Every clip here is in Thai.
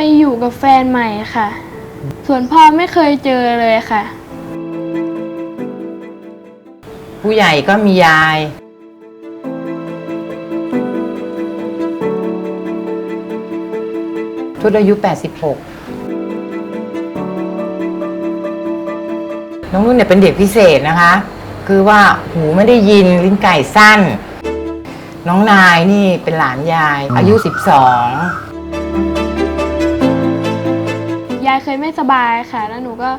ไปอยู่กับแฟนใหม่ค่ะ ส่วนพ่อไม่เคยเจอเลยค่ะ ผู้ใหญ่ก็มียาย ทุดอายุ 86 น้องนุ่นเนี่ยเป็นเด็กพิเศษนะคะ คือว่าหูไม่ได้ยินลิ้นไก่สั้น น้องนายนี่เป็นหลานยาย อายุ 12 ยายเคยไม่สบายค่ะ แล้วหนูก็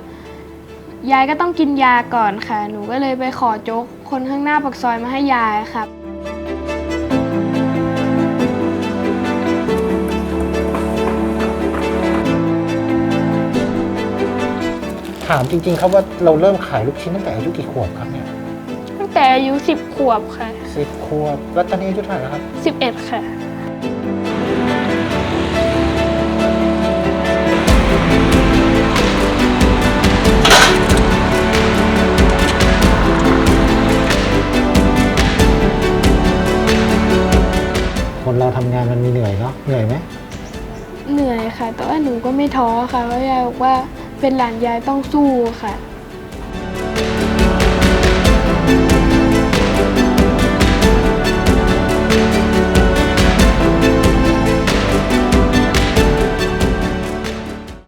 ยายก็ต้องกินยาก่อนค่ะ หนูก็เลยไปขอโจ๊กคนข้างหน้าปากซอยมาให้ยายค่ะถามจริงๆครับว่าเราเริ่มขายลูกชิ้นตั้งแต่อายุกี่ขวบครับเนี่ยตั้งแต่อายุสิบขวบค่ะสิบขวบแล้วตอนนี้อายุเท่าไหร่แล้วครับสิบเอ็ดค่ะ คนเราทำงานมันมีเหนื่อยเนาะเหนื่อยไหมเหนื่อยค่ะ แต่ว่าหนูก็ไม่ท้อค่ะเพราะยายบอกว่าเป็นหลานยายต้องสู้ค่ะ